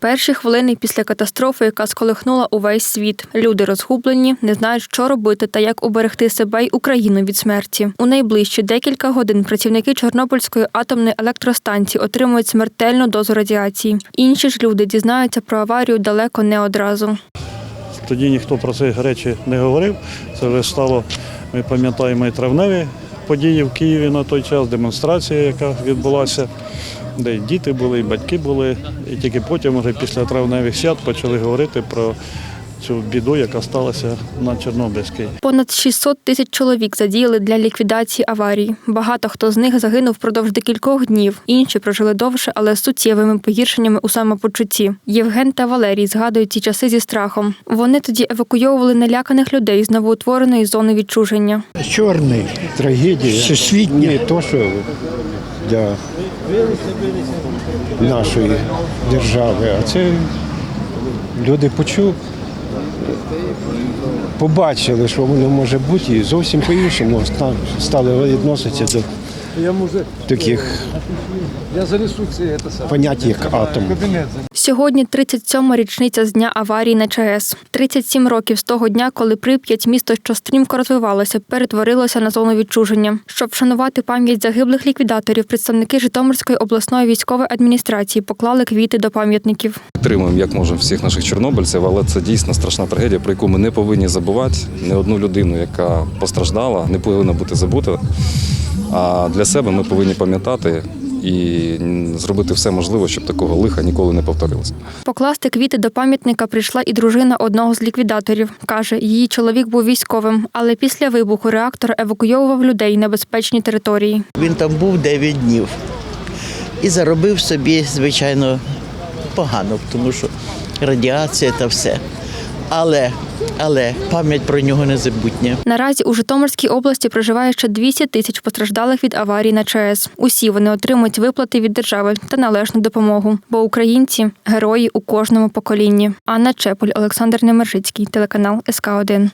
Перші хвилини після катастрофи, яка сколихнула увесь світ. Люди розгублені, не знають, що робити та як уберегти себе й Україну від смерті. У найближчі декілька годин працівники Чорнобильської атомної електростанції отримують смертельну дозу радіації. Інші ж люди дізнаються про аварію далеко не одразу. Тоді ніхто про ці речі не говорив. Це вже стало, ми пам'ятаємо і травневі події в Києві на той час, демонстрація, яка відбулася, де і діти були, і батьки були. І тільки потім, вже після травневих свят, почали говорити про цю біду, яка сталася на Чорнобильській. Понад 600 тисяч чоловік задіяли для ліквідації аварії. Багато хто з них загинув впродовж декількох днів. Інші прожили довше, але з суттєвими погіршеннями у самопочутті. Євген та Валерій згадують ці часи зі страхом. Вони тоді евакуйовували наляканих людей з новоутвореної зони відчуження. Чорний трагедія. Всесвітня. Не то, що для нашої держави, а це люди почули, побачили, що воно може бути, і зовсім по-іншому ста- стали відноситися до таких понять, як атом. Сьогодні 37-ма річниця з дня аварії на ЧАЕС. 37 років з того дня, коли Прип'ять, місто, що стрімко розвивалося, перетворилося на зону відчуження. Щоб вшанувати пам'ять загиблих ліквідаторів, представники Житомирської обласної військової адміністрації поклали квіти до пам'ятників. Підтримуємо як можемо всіх наших чорнобильців, але це дійсно страшна трагедія, про яку ми не повинні забувати. Не одну людину, яка постраждала, не повинна бути забута. А для себе ми повинні пам'ятати і зробити все можливе, щоб такого лиха ніколи не повторилося. Покласти квіти до пам'ятника прийшла і дружина одного з ліквідаторів. Каже, її чоловік був військовим, але після вибуху реактор евакуйовував людей на безпечні території. Він там був 9 днів і заробив собі, звичайно, погано, тому що радіація та все. Але, але пам'ять про нього незабутня. Наразі у Житомирській області проживає ще 200 тисяч постраждалих від аварії на ЧАЕС. Усі вони отримують виплати від держави та належну допомогу. Бо українці герої у кожному поколінні. Анна Чепуль, Олександр Немержицький, телеканал СК 1